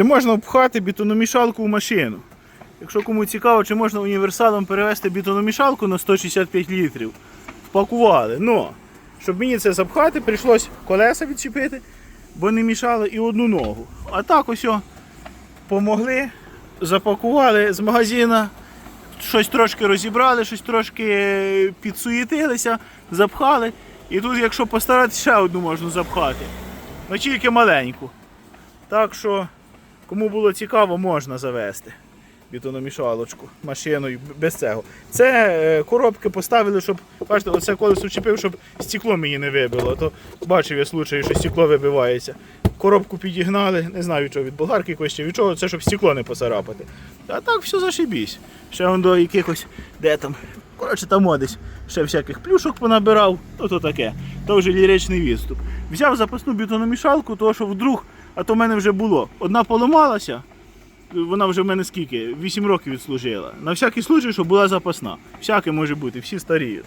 Чи можна впхати бетономішалку в машину? Якщо кому цікаво, чи можна універсалом перевезти бетономішалку на 165 літрів, впакували. Но, щоб мені це запхати, прийшлось колеса відчепити, бо не мішало і одну ногу. А так ось о, помогли, запакували з магазина, щось трошки розібрали, щось трошки підсуєтилися, запхали. І тут, якщо постаратися, ще одну можна запхати. Ну тільки маленьку. Так що, кому було цікаво, можна завести бетономішалочку машиною без цього. Це е, коробки поставили, щоб, бачите, оце колесо чіпив, щоб стекло мені не вибило. То бачив я случаї, що стекло вибивається. Коробку підігнали, не знаю від чого, від болгарки якось чи від чого, це щоб стекло не поцарапати. А так все зашибісь. Ще он до якихось, де там, коротше там одесь, ще всяких плюшок понабирав, то то таке. То вже ліричний відступ. Взяв запасну бетономішалку, того що вдруг, а то в мене вже було. Одна поламалася, вона вже в мене скільки? 8 років відслужила. На всякий случай, щоб була запасна. Всяке може бути, всі старіють.